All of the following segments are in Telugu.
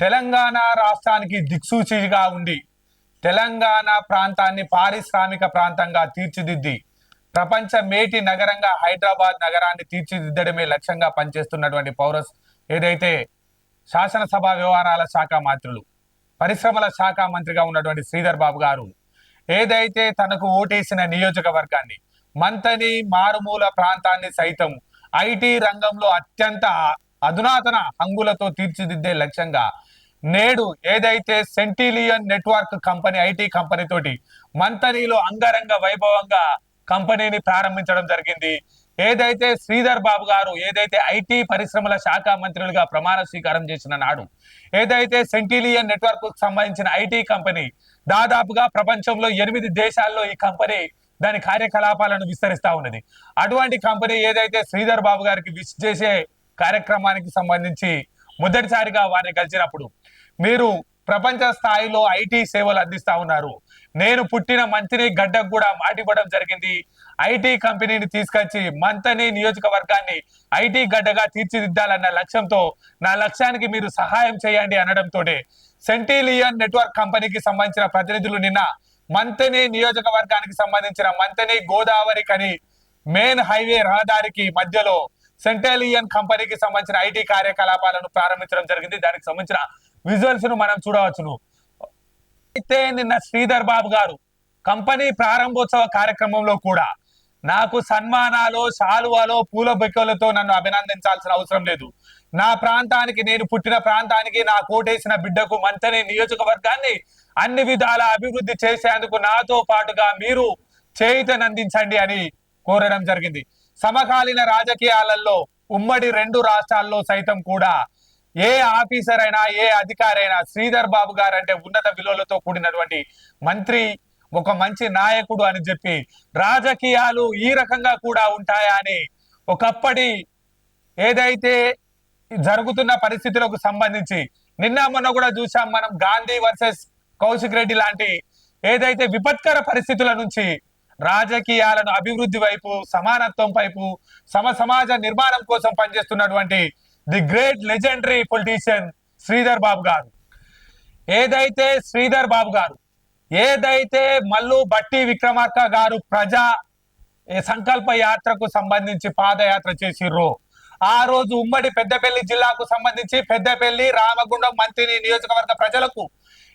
తెలంగాణ రాష్ట్రానికి దిక్సూచిగా ఉండి తెలంగాణ ప్రాంతాన్ని పారిశ్రామిక ప్రాంతంగా తీర్చిదిద్ది ప్రపంచ మేటి నగరంగా హైదరాబాద్ నగరాన్ని తీర్చిదిద్దడమే లక్ష్యంగా పనిచేస్తున్నటువంటి పౌరస్ ఏదైతే శాసనసభ వ్యవహారాల శాఖ మంత్రులు పరిశ్రమల శాఖ మంత్రిగా ఉన్నటువంటి శ్రీధర్ బాబు గారు ఏదైతే తనకు ఓటేసిన నియోజకవర్గాన్ని మంతని మారుమూల ప్రాంతాన్ని సైతం ఐటీ రంగంలో అత్యంత అధునాతన హంగులతో తీర్చిదిద్దే లక్ష్యంగా నేడు ఏదైతే Centillion network company IT company తోటి మంతనీలో అంగరంగ వైభవంగా కంపెనీని ప్రారంభించడం జరిగింది. ఏదైతే శ్రీధర్ బాబు గారు ఏదైతే ఐటీ పరిశ్రమల శాఖ మంత్రులుగా ప్రమాణ స్వీకారం చేసిన నాడు ఏదైతే సెంటిలియన్ నెట్వర్క్కు సంబంధించిన ఐటీ కంపెనీ దాదాపుగా ప్రపంచంలో ఎనిమిది దేశాల్లో ఈ కంపెనీ దాని కార్యకలాపాలను విస్తరిస్తా ఉన్నది. అటువంటి కంపెనీ ఏదైతే శ్రీధర్ బాబు గారికి విష్ చేసే కార్యక్రమానికి సంబంధించి మొదటిసారిగా వారిని కలిసినప్పుడు మీరు ప్రపంచ స్థాయిలో ఐటీ సేవలు అందిస్తా ఉన్నారు. నేను పుట్టిన మంత్రి గడ్డకు కూడా మాటివ్వడం జరిగింది. ఐటీ కంపెనీని తీసుకొచ్చి మంతని నియోజకవర్గాన్ని ఐటీ గడ్డగా తీర్చిదిద్దాలన్న లక్ష్యంతో నా లక్ష్యానికి మీరు సహాయం చేయండి అనడంతో సెంటిలియన్ నెట్వర్క్ కంపెనీకి సంబంధించిన ప్రతినిధులు నిన్న మంతని నియోజకవర్గానికి సంబంధించిన మంతని గోదావరి కని మెయిన్ హైవే రహదారికి మధ్యలో సెంటాలియన్ కంపెనీకి సంబంధించిన ఐటీ కార్యకలాపాలను ప్రారంభించడం జరిగింది. దానికి సంబంధించిన విజువల్స్ను మనం చూడవచ్చును. అయితే నిన్న శ్రీధర్ బాబు గారు కంపెనీ ప్రారంభోత్సవ కార్యక్రమంలో కూడా నాకు సన్మానాలు శాలువాలో పూల బొక్కలతో నన్ను అభినందించాల్సిన అవసరం లేదు. నా ప్రాంతానికి నేను పుట్టిన ప్రాంతానికి నా కోటేసిన బిడ్డకు మంతని నియోజకవర్గాన్ని అన్ని విధాల అభివృద్ధి చేసేందుకు నాతో పాటుగా మీరు చేయితనందించండి అని కోరడం జరిగింది. సమకాలీన రాజకీయాలలో ఉమ్మడి రెండు రాష్ట్రాల్లో సైతం కూడా ఏ ఆఫీసర్ అయినా ఏ అధికారైనా శ్రీధర్ బాబు గారు అంటే ఉన్నత విలువలతో కూడినటువంటి మంత్రి ఒక మంచి నాయకుడు అని చెప్పి రాజకీయాలు ఈ రకంగా కూడా ఉంటాయా అని ఒకప్పటి ఏదైతే జరుగుతున్న పరిస్థితులకు సంబంధించి నిన్న మొన్న కూడా చూసాం మనం గాంధీ వర్సెస్ కౌశిక్ రెడ్డి లాంటి ఏదైతే విపత్కర పరిస్థితుల నుంచి రాజకీయాలను అభివృద్ధి వైపు సమానత్వం వైపు సమ సమాజ నిర్మాణం కోసం పనిచేస్తున్నటువంటి the great legendary politician Sridhar Babu garu. ఏదైతే శ్రీధర్ బాబు గారు ఏదైతే మల్లు బట్టి విక్రమార్క గారు ప్రజా సంకల్ప యాత్రకు సంబంధించి పాదయాత్ర చేసిర్రు ఆ రోజు ఉమ్మడి పెద్దపల్లి జిల్లాకు సంబంధించి పెద్దపల్లి రామగుండం మంత్రిని నియోజకవర్గ ప్రజలకు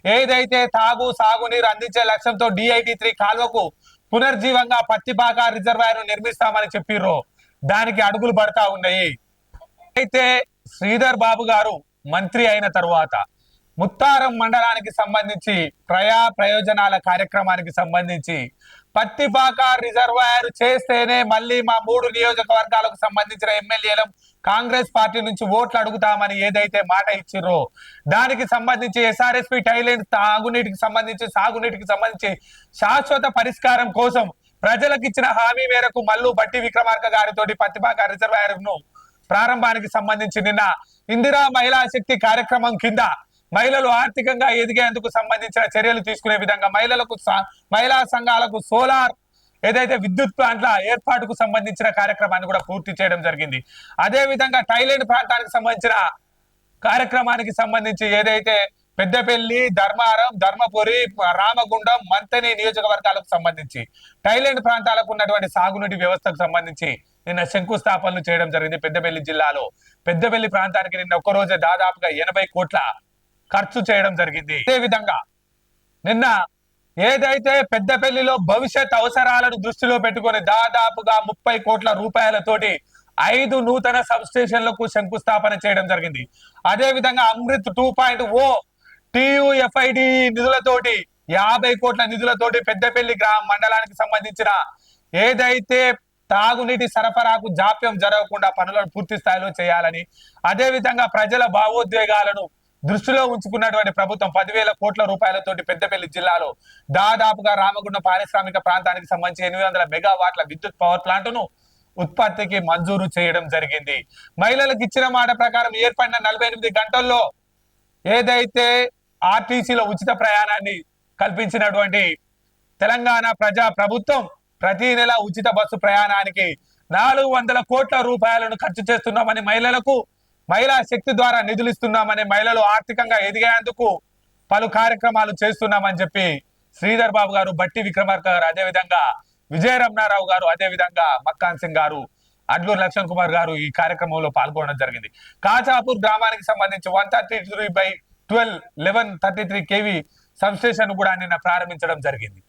ఏదైతే తాగు సాగునీరు అందించే లక్ష్యంతో డిఐటి త్రీ కాల్వకు పునర్జీవంగా పత్తిపాక రిజర్వాయర్ నిర్మిస్తామని చెప్పిర్రు. దానికి అడుగులు పడతా ఉన్నాయి. అయితే శ్రీధర్ బాబు గారు మంత్రి అయిన తరువాత ముత్తారం మండలానికి సంబంధించి ప్రయా ప్రయోజనాల కార్యక్రమానికి సంబంధించి పత్తిపాక రిజర్వాయర్ చేస్తేనే మళ్ళీ మా మూడు నియోజకవర్గాలకు సంబంధించిన ఎమ్మెల్యేలు కాంగ్రెస్ పార్టీ నుంచి ఓట్లు అడుగుతామని ఏదైతే మాట ఇచ్చిర్రో దానికి సంబంధించి ఎస్ఆర్ఎస్పి టైలెంట్ తాగునీటికి సంబంధించి సాగునీటికి సంబంధించి శాశ్వత పరిష్కారం కోసం ప్రజలకు ఇచ్చిన హామీ మేరకు మల్లు బట్టి విక్రమార్క గారితోటి పత్తిపాక రిజర్వాయర్ను ప్రారంభానికి సంబంధించి నిన్న ఇందిరా మహిళా శక్తి కార్యక్రమం కింద మహిళలు ఆర్థికంగా ఎదిగేందుకు సంబంధించిన చర్యలు తీసుకునే విధంగా మహిళలకు మహిళా సంఘాలకు సోలార్ ఏదైతే విద్యుత్ ప్లాంట్ల ఏర్పాటుకు సంబంధించిన కార్యక్రమాన్ని కూడా పూర్తి చేయడం జరిగింది. అదే విధంగా థైలాండ్ ప్రాంతానికి సంబంధించిన కార్యక్రమానికి సంబంధించి ఏదైతే పెద్దపల్లి ధర్మారం ధర్మపురి రామగుండం మంతని నియోజకవర్గాలకు సంబంధించి థైలాండ్ ప్రాంతాలకు ఉన్నటువంటి సాగునీటి వ్యవస్థకు సంబంధించి నిన్న శంకుస్థాపనలు చేయడం జరిగింది పెద్దపల్లి జిల్లాలో. పెద్దపల్లి ప్రాంతానికి నిన్న ఒక్కరోజే దాదాపుగా ఎనభై కోట్ల ఖర్చు చేయడం జరిగింది. అదే విధంగా నిన్న ఏదైతే పెద్దపల్లిలో భవిష్యత్ అవసరాలను దృష్టిలో పెట్టుకొని దాదాపుగా ముప్పై కోట్ల రూపాయలతోటి ఐదు నూతన సబ్ స్టేషన్లకు శంకుస్థాపన చేయడం జరిగింది. అదే విధంగా Amrut two point O TUFID నిధులతోటి యాభై కోట్ల నిధులతోటి పెద్దపల్లి గ్రామ మండలానికి సంబంధించిన ఏదైతే తాగునీటి సరఫరాకు జాప్యం జరగకుండా పనులను పూర్తి స్థాయిలో చేయాలని అదేవిధంగా ప్రజల భావోద్వేగాలను దృష్టిలో ఉంచుకున్నటువంటి ప్రభుత్వం పదివేల కోట్ల రూపాయలతోటి పెద్దపల్లి జిల్లాలో దాదాపుగా రామగుండం పారిశ్రామిక ప్రాంతానికి సంబంధించి ఎనిమిది వందల మెగావాట్ల విద్యుత్ పవర్ ప్లాంట్ను ఉత్పత్తికి మంజూరు చేయడం జరిగింది. మహిళలకు ఇచ్చిన మాట ప్రకారం ఏర్పడిన నలభై ఎనిమిది గంటల్లో ఏదైతే ఆర్టీసీలో ఉచిత ప్రయాణాన్ని కల్పించినటువంటి తెలంగాణ ప్రజా ప్రభుత్వం ప్రతి నెల ఉచిత బస్సు ప్రయాణానికి నాలుగు వందల కోట్ల రూపాయలను ఖర్చు చేస్తున్నామని మహిళలకు మహిళా శక్తి ద్వారా నిధులు ఇస్తున్నామని మహిళలు ఆర్థికంగా ఎదిగేందుకు పలు కార్యక్రమాలు చేస్తున్నామని చెప్పి శ్రీధర్ బాబు గారు బట్టి విక్రమార్క గారు అదే విధంగా విజయ రమణారావు గారు అదే విధంగా మక్కాన్ సింగ్ గారు అడ్లూరు లక్ష్మణ్ కుమార్ గారు ఈ కార్యక్రమంలో పాల్గొనడం జరిగింది. కాచాపూర్ గ్రామానికి సంబంధించి one thirty three by twelve eleven thirty three KV substation కూడా నిన్న ప్రారంభించడం జరిగింది.